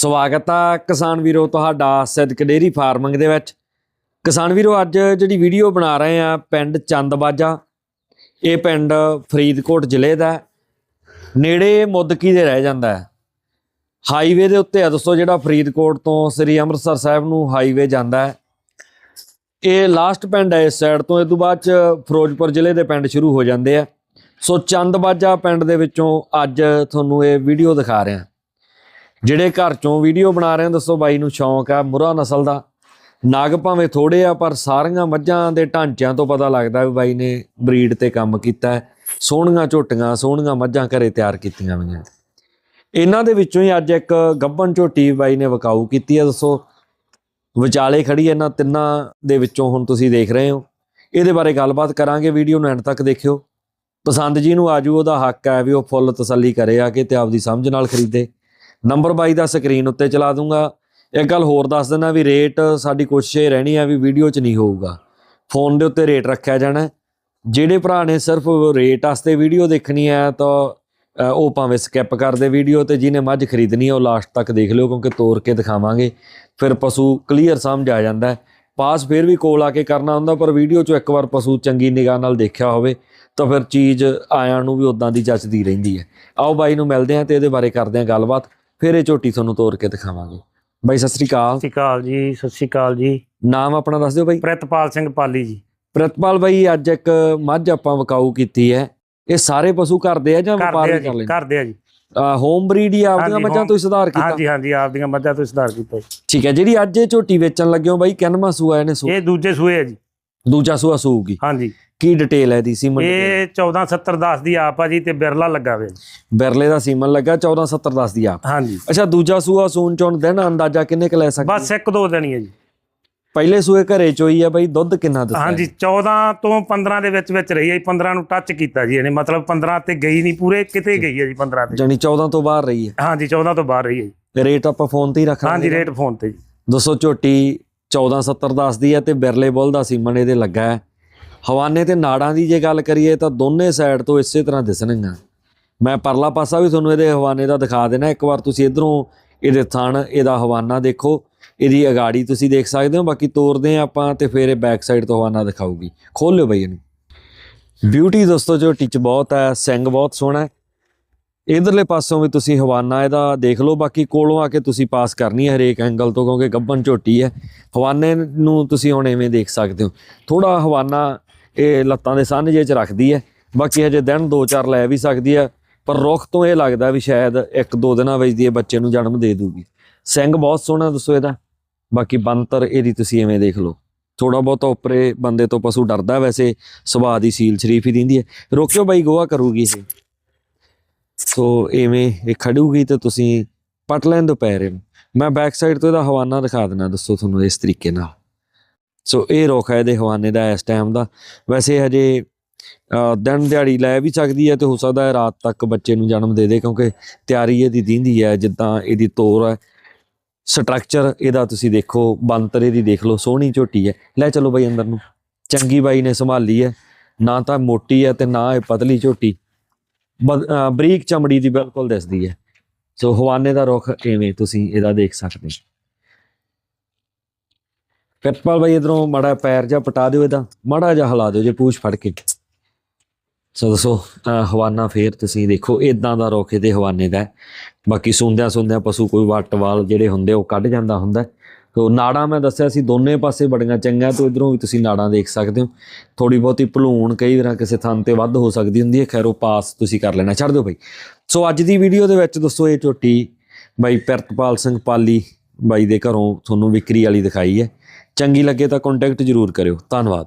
ਸਵਾਗਤ ਆ ਕਿਸਾਨ ਵੀਰੋ ਤੁਹਾਡਾ ਸਿੱਧਕ ਡੇਰੀ ਫਾਰਮਿੰਗ ਦੇ ਵਿੱਚ। ਕਿਸਾਨ ਵੀਰੋ, ਅੱਜ ਜਿਹੜੀ ਵੀਡੀਓ ਬਣਾ ਰਹੇ ਆ ਪਿੰਡ ਚੰਦਬਾਜਾ ਇਹ ਪਿੰਡ ਫਰੀਦਕੋਟ ਜ਼ਿਲ੍ਹੇ ਦਾ ਨੇੜੇ ਮੁੱਦਕੀ ਦੇ ਰਹਿ ਜਾਂਦਾ ਹੈ। ਹਾਈਵੇ ਦੇ ਉੱਤੇ ਆ ਦੋਸਤੋ, ਜਿਹੜਾ ਫਰੀਦਕੋਟ ਤੋਂ ਸ੍ਰੀ ਅੰਮ੍ਰਿਤਸਰ ਸਾਹਿਬ ਨੂੰ ਹਾਈਵੇ ਜਾਂਦਾ ਹੈ। ਇਹ ਲਾਸਟ ਪਿੰਡ ਹੈ, ਇਸ ਸਾਈਡ ਤੋਂ ਇਹ ਤੋਂ ਬਾਅਦ ਚ ਫਿਰੋਜ਼ਪੁਰ ਜ਼ਿਲ੍ਹੇ ਦੇ ਪਿੰਡ ਸ਼ੁਰੂ ਹੋ ਜਾਂਦੇ ਆ। ਸੋ ਚੰਦਬਾਜਾ ਪਿੰਡ ਦੇ ਵਿੱਚੋਂ ਅੱਜ ਤੁਹਾਨੂੰ ਇਹ ਵੀਡੀਓ ਦਿਖਾ ਰਿਹਾ। ਜਿਹੜੇ ਘਰ ਚੋਂ ਵੀਡੀਓ ਬਣਾ ਰਹੇ ਆ ਦੱਸੋ ਬਾਈ ਨੂੰ ਸ਼ੌਂਕ ਆ ਮੁਰਾ ਨਸਲ ਦਾ। ਨਗ ਭਾਵੇਂ ਥੋੜੇ ਆ, ਪਰ ਸਾਰੀਆਂ ਮੱਝਾਂ ਦੇ ਢਾਂਚਿਆਂ ਤੋਂ ਪਤਾ ਲੱਗਦਾ ਵੀ ਬਾਈ ਨੇ ਬਰੀਡ ਤੇ ਕੰਮ ਕੀਤਾ ਹੈ। ਸੋਹਣੀਆਂ ਝੋਟੀਆਂ, ਸੋਹਣੀਆਂ ਮੱਝਾਂ ਘਰੇ ਤਿਆਰ ਕੀਤੀਆਂ ਹੋਈਆਂ। ਇਹਨਾਂ ਦੇ ਵਿੱਚੋਂ ਹੀ ਅੱਜ ਇੱਕ ਗੱਬਨ ਝੋਟੀ ਬਾਈ ਨੇ ਵਕਾਊ ਕੀਤੀ ਹੈ, ਦੱਸੋ। ਵਿਚਾਲੇ ਖੜੀ ਇਹਨਾਂ ਤਿੰਨਾਂ ਦੇ ਵਿੱਚੋਂ ਹੁਣ ਤੁਸੀਂ ਦੇਖ ਰਹੇ ਹੋ। ਇਹਦੇ ਬਾਰੇ ਗੱਲਬਾਤ ਕਰਾਂਗੇ, ਵੀਡੀਓ ਨੂੰ ਐਂਡ ਤੱਕ ਦੇਖਿਓ। ਪਸੰਦ ਜੀ ਨੂੰ ਆਜੂ, ਉਹਦਾ ਹੱਕ ਹੈ ਵੀ ਉਹ ਫੁੱਲ ਤਸੱਲੀ ਕਰੇ ਆ ਕੇ ਤੇ ਆਪਦੀ ਸਮਝ ਨਾਲ ਖਰੀਦੇ। ਨੰਬਰ 22 ਦਾ ਸਕਰੀਨ ਉੱਤੇ ਚਲਾ ਦੂੰਗਾ। ਇੱਕ ਗੱਲ ਹੋਰ ਦੱਸ ਦਿੰਦਾ ਵੀ ਰੇਟ ਸਾਡੀ ਕੋਸ਼ਿਸ਼ ਇਹ ਰਹਿਣੀ ਆ ਵੀ ਵੀਡੀਓ 'ਚ ਨਹੀਂ ਹੋਊਗਾ। ਫੋਨ ਦੇ ਉੱਤੇ ਰੇਟ ਰੱਖਿਆ ਜਾਣਾ। ਜਿਹੜੇ ਭਰਾ ਨੇ ਸਿਰਫ ਰੇਟ ਵਾਸਤੇ ਵੀਡੀਓ ਦੇਖਣੀ ਹੈ ਤਾਂ ਉਹ ਭਾਵੇਂ ਸਕਿਪ ਕਰਦੇ ਵੀਡੀਓ ਤੇ ਜਿਹਨੇ ਮੱਝ ਖਰੀਦਣੀ ਹੈ ਉਹ ਲਾਸਟ ਤੱਕ ਦੇਖ ਲਿਓ ਕਿਉਂਕਿ ਤੋਰ ਕੇ ਦਿਖਾਵਾਂਗੇ। ਫਿਰ ਪਸ਼ੂ ਕਲੀਅਰ ਸਮਝ ਆ ਜਾਂਦਾ ਪਾਸ ਫਿਰ ਵੀ ਕੋਲ ਆ ਕੇ ਕਰਨਾ ਹੁੰਦਾ, ਪਰ ਵੀਡੀਓ 'ਚ ਇੱਕ ਵਾਰ ਪਸ਼ੂ ਚੰਗੀ ਨਿਗਾਹ ਨਾਲ ਦੇਖਿਆ ਹੋਵੇ, ਤਾਂ ਫਿਰ ਚੀਜ਼ ਆਇਆਂ ਨੂੰ ਵੀ ਉਦਾਂ ਦੀ ਜੱਚਦੀ ਰਹਿੰਦੀ ਹੈ। ਆਓ ਬਾਈ ਨੂੰ ਮਿਲਦੇ ਹਾਂ ਤੇ ਇਹਦੇ ਬਾਰੇ ਕਰਦੇ ਹਾਂ ਗੱਲਬਾਤ। ਫਿਰ ਇਹ ਝੋਟੀ ਤੁਹਾਨੂੰ ਤੋਰ ਕੇ ਦਿਖਾਵਾਂਗੇ। ਬਾਈ ਸਤਿ ਸ੍ਰੀ ਅਕਾਲ। ਸਤਿ ਸ਼੍ਰੀ ਅਕਾਲ ਜੀ ਸਤਿ ਸ਼੍ਰੀ ਅਕਾਲ ਜੀ। ਨਾਮ ਆਪਣਾ ਦੱਸ ਦਿਓ ਬਾਈ। ਪ੍ਰਿਤਪਾਲ ਸਿੰਘ ਪਾਲੀ ਜੀ। ਪ੍ਰਿਤਪਾਲ ਬਾਈ ਅੱਜ ਇੱਕ ਮੱਝ ਆਪਾਂ ਵਕਾਊ ਕੀਤੀ ਹੈ। ਇਹ ਸਾਰੇ ਪਸ਼ੂ ਕਰਦੇ ਆ ਜਾਂ ਵਪਾਰ ਕਰ ਲੈਂਦੇ? ਕਰਦੇ ਆ ਜੀ। ਹੋਮ ਬਰੀਡ ਹੀ ਆਪਦੀਆਂ ਮੱਝਾਂ ਤੋਂ ਸੁਧਾਰ ਕੀਤਾ? ਹਾਂਜੀ ਹਾਂਜੀ ਆਪਦੀਆਂ ਮੱਝਾਂ ਤੋਂ ਸੁਧਾਰ ਕੀਤਾ। ਠੀਕ ਹੈ ਜਿਹੜੀ ਅੱਜ ਇਹ ਝੋਟੀ ਵੇਚਣ ਲੱਗਿਓ ਬਾਈ ਕਿੰਨਵਾਂ ਸੂਆ ਇਹਨੇ ਸੂ ਇਹ ਦੂਜੇ ਸੂਏ ਆ ਜੀ। ਦੂਜਾ ਸੂਆ ਸੂਗੀ ਹਾਂਜੀ। ਕੀ ਡਿਟੇਲ ਹੈ ਦੀ ਸੀਮਨ ਇਹ 147010 ਦੀ ਆਪ ਆ ਜੀ ਤੇ ਬਿਰਲਾ ਲੱਗਾ ਵੇ। ਬਿਰਲੇ ਦਾ ਸੀਮਨ ਲੱਗਾ 1470 ਦੀ ਆਪ। ਹਾਂਜੀ। ਅੱਛਾ ਦੂਜਾ ਸੂਆ ਸੂਨ ਚੋਂ ਦਿਨ ਅੰਦਾਜ਼ਾ ਕਿੰਨੇ ਕ ਲੈ ਸਕਦੇ? ਬਸ ਇੱਕ ਦੋ ਦਿਨ ਹੀ ਹੈ ਜੀ। ਪਹਿਲੇ ਸੂਏ ਘਰੇ ਚੋਈ ਆ ਬਾਈ ਦੁੱਧ ਕਿੰਨਾ ਦਿੱਤਾ ਹਾਂਜੀ 14 ਤੋਂ 15 ਦੇ ਵਿੱਚ ਵਿੱਚ ਰਹੀ ਹੈ ਜੀ 15 ਨੂੰ ਟੱਚ ਕੀਤਾ ਜੀ ਇਹਨੇ। ਮਤਲਬ 15 ਤੇ ਗਈ ਨਹੀਂ ਪੂਰੇ ਕਿਤੇ ਗਈ ਹੈ ਜੀ 15 ਤੇ। ਜਾਨੀ 14 ਤੋਂ ਬਾਹਰ ਰਹੀ ਹੈ। ਹਾਂਜੀ 14 ਤੋਂ ਬਾਹਰ ਰਹੀ ਹੈ ਜੀ। ਰੇਟ ਆਪਾਂ ਫੋਨ ਤੇ ਹੀ ਰੱਖਾਂਗੇ ਹਾਂਜੀ ਰੇਟ ਫੋਨ ਤੇ ਜੀ। ਦੋਸਤੋ ਝੋਟੀ 1470 ਦੱਸਦੀ ਹੈ ਤੇ ਬਿਰਲੇ ਬੁੱਲ ਦਾ ਸੀਮਨ ਇਹਦੇ ਲੱਗਾ ਹੈ। ਹਵਾਨੇ ਤੇ ਨਾੜਾਂ ਦੀ ਜੇ ਗੱਲ ਕਰੀਏ ਤਾਂ ਦੋਨੇ ਸਾਈਡ ਤੋਂ ਇਸੇ ਤਰ੍ਹਾਂ ਦਿਸਣਗੀਆਂ। ਮੈਂ ਪਰਲਾ ਪਾਸਾ ਵੀ ਤੁਹਾਨੂੰ ਇਹਦੇ ਹਵਾਨੇ ਦਾ ਦਿਖਾ ਦੇਣਾ। ਇੱਕ ਵਾਰ ਤੁਸੀਂ ਇਧਰੋਂ ਇਹਦੇ ਥਣ, ਇਹਦਾ ਹਵਾਨਾ ਦੇਖੋ। ਇਹਦੀ ਅਗਾੜੀ ਤੁਸੀਂ ਦੇਖ ਸਕਦੇ ਹੋ। ਬਾਕੀ ਤੋਰਦੇ ਹਾਂ ਆਪਾਂ ਤੇ ਫਿਰ ਇਹ ਬੈਕ ਸਾਈਡ ਤੋਂ ਹਵਾਨਾ ਦਿਖਾਊਗੀ। ਖੋਲ ਲਿਓ ਬਈ ਇਹਨੂੰ। ਬਿਊਟੀ ਦੋਸਤੋ, ਜੋ ਚ ਬਹੁਤ ਹੈ, ਸਿੰਗ ਬਹੁਤ ਸੋਹਣਾ ਹੈ। ਇਧਰਲੇ ਪਾਸੋਂ ਵੀ ਤੁਸੀਂ ਹਵਾਨਾ ਇਹਦਾ ਦੇਖ ਲਓ, ਬਾਕੀ ਕੋਲੋਂ ਆ ਕੇ ਤੁਸੀਂ ਪਾਸ ਕਰਨੀ ਹੈ ਹਰੇਕ ਐਂਗਲ ਤੋਂ, ਕਿਉਂਕਿ ਗੱਬਨ ਝੋਟੀ ਹੈ। ਹਵਾਨੇ ਨੂੰ ਤੁਸੀਂ ਹੁਣ ਐਵੇਂ ਦੇਖ ਸਕਦੇ ਹੋ। ਥੋੜਾ ਹਵਾਨਾ ਇਹ ਲੱਤਾਂ ਦੇ ਸੰਨ ਜੇ ਚ ਰੱਖਦੀ ਹੈ। ਬਾਕੀ ਹਜੇ ਦਿਨ ਦੋ ਚਾਰ ਲੈ ਵੀ ਸਕਦੀ ਹੈ, ਪਰ ਰੁੱਖ ਤੋਂ ਇਹ ਲੱਗਦਾ ਵੀ ਸ਼ਾਇਦ ਇੱਕ ਦੋ ਦਿਨਾਂ ਵਿੱਚ ਦੀ ਇਹ ਬੱਚੇ ਨੂੰ ਜਨਮ ਦੇ ਦੂਗੀ। ਸਿੰਘ ਬਹੁਤ ਸੋਹਣਾ ਦੱਸੋ ਇਹਦਾ। ਬਾਕੀ ਬੰਤਰ ਇਹਦੀ ਤੁਸੀਂ ਐਵੇਂ ਦੇਖ ਲਓ। ਥੋੜਾ ਬਹੁਤਾ ਉੱਪਰੇ ਬੰਦੇ ਤੋਂ ਪਸ਼ੂ ਡਰਦਾ ਵੈਸੇ, ਸੁਭਾਅ ਦੀ ਸੀਲ ਸ਼ਰੀਫ ਹੀ ਦਿੰਦੀ ਹੈ। ਰੋਕਿਓ ਬਾਈ, ਗੋਆ ਕਰੂਗੀ ਇਹ। ਸੋ ਐਵੇਂ ਇਹ ਖੜੂਗੀ ਤਾਂ ਤੁਸੀਂ ਪਟ ਲੈਣ ਦੋ ਪੈਰੇ ਨੂੰ ਮੈਂ ਬੈਕ ਸਾਈਡ ਤੋਂ ਇਹਦਾ ਹਵਾਨਾ ਦਿਖਾ ਦਿੰਦਾ, ਦੱਸੋ ਤੁਹਾਨੂੰ ਇਸ ਤਰੀਕੇ ਨਾਲ। ਸੋ ਇਹ ਰੁੱਖ ਹੈ ਇਹਦੇ ਹਵਾਨੇ ਦਾ ਇਸ ਟਾਈਮ ਦਾ। ਵੈਸੇ ਹਜੇ ਦਿਨ ਦਿਹਾੜੀ ਲੈ ਵੀ ਸਕਦੀ ਹੈ ਤੇ ਹੋ ਸਕਦਾ ਹੈ ਰਾਤ ਤੱਕ ਬੱਚੇ ਨੂੰ ਜਨਮ ਦੇ ਦੇ, ਕਿਉਂਕਿ ਤਿਆਰੀ ਇਹਦੀ ਦਿੰਦੀ ਹੈ, ਜਿੱਦਾਂ ਇਹਦੀ ਤੋਰ ਹੈ। ਸਟਰਕਚਰ ਇਹਦਾ ਤੁਸੀਂ ਦੇਖੋ ਬੰਤਰ ਇਹਦੀ ਦੇਖ ਲਓ, ਸੋਹਣੀ ਝੋਟੀ ਹੈ। ਲੈ ਚਲੋ ਬਾਈ ਅੰਦਰ ਨੂੰ। ਚੰਗੀ ਬਾਈ ਨੇ ਸੰਭਾਲੀ ਹੈ। ਨਾ ਤਾਂ ਮੋਟੀ ਹੈ ਤੇ ਨਾ ਇਹ ਪਤਲੀ ਝੋਟੀ। ਬਰੀਕ ਚਮੜੀ ਦੀ ਬਿਲਕੁਲ ਦਿਸਦੀ ਹੈ। ਸੋ ਹਵਾਨੇ ਦਾ ਰੁੱਖ ਐਵੇਂ ਤੁਸੀਂ ਇਹਦਾ ਦੇਖ ਸਕਦੇ ਹੋ। ਕਿਰਪਾਲ ਬਾਈ ਇਧਰੋਂ ਮਾੜਾ ਪੈਰ ਜਿਹਾ ਪਟਾ ਦਿਓ ਇਹਦਾ ਮਾੜਾ ਜਿਹਾ ਹਿਲਾ ਦਿਓ ਜੇ ਪੂਛ ਫੜ ਕੇ। ਸੋ ਦੱਸੋ ਅ, ਹਵਾਨਾ ਫੇਰ ਤੁਸੀਂ ਦੇਖੋ ਇਦਾਂ ਦਾ ਰੁੱਖ ਇਹਦੇ ਹਵਾਨੇ ਦਾ ਬਾਕੀ ਸੁੰਦਿਆਂ ਸੁੰਦਿਆਂ ਪਸ਼ੂ ਕੋਈ ਵੱਟ ਵਾਲ ਜਿਹੜੇ ਹੁੰਦੇ ਉਹ ਕੱਢ ਜਾਂਦਾ ਹੁੰਦਾ ਤੋ ਨਾੜਾਂ ਮੈਂ ਦੱਸਿਆ ਸੀ ਦੋਨੇ ਪਾਸੇ ਬੜੀਆਂ ਚੰਗੀਆਂ, ਤੋਂ ਇਧਰੋਂ ਵੀ ਤੁਸੀਂ ਨਾੜਾਂ ਦੇਖ ਸਕਦੇ ਹੋ। ਥੋੜੀ ਬਹੁਤੀ ਭਲੂਣ ਕਈ ਵਾਰ ਕਿਸੇ ਥਾਂ ਤੇ ਵੱਧ ਹੋ ਸਕਦੀ ਹੁੰਦੀ ਹੈ। ਖੈਰ, ਉਹ ਪਾਸ ਤੁਸੀਂ ਕਰ ਲੈਣਾ, ਛੱਡ ਦਿਓ ਬਾਈ ਸੋ ਅੱਜ ਦੀ ਵੀਡੀਓ ਦੇ ਵਿੱਚ ਦੋਸਤੋ ਇਹ ਝੋਟੀ ਬਾਈ ਪਿਰਤਪਾਲ ਸਿੰਘ ਪਾਲੀ ਬਾਈ ਦੇ ਘਰੋਂ ਤੁਹਾਨੂੰ ਵਿਕਰੀ ਵਾਲੀ ਦਿਖਾਈ ਹੈ। ਚੰਗੀ ਲੱਗੇ ਤਾਂ ਕੰਟੈਕਟ ਜ਼ਰੂਰ ਕਰਿਓ। ਧੰਨਵਾਦ।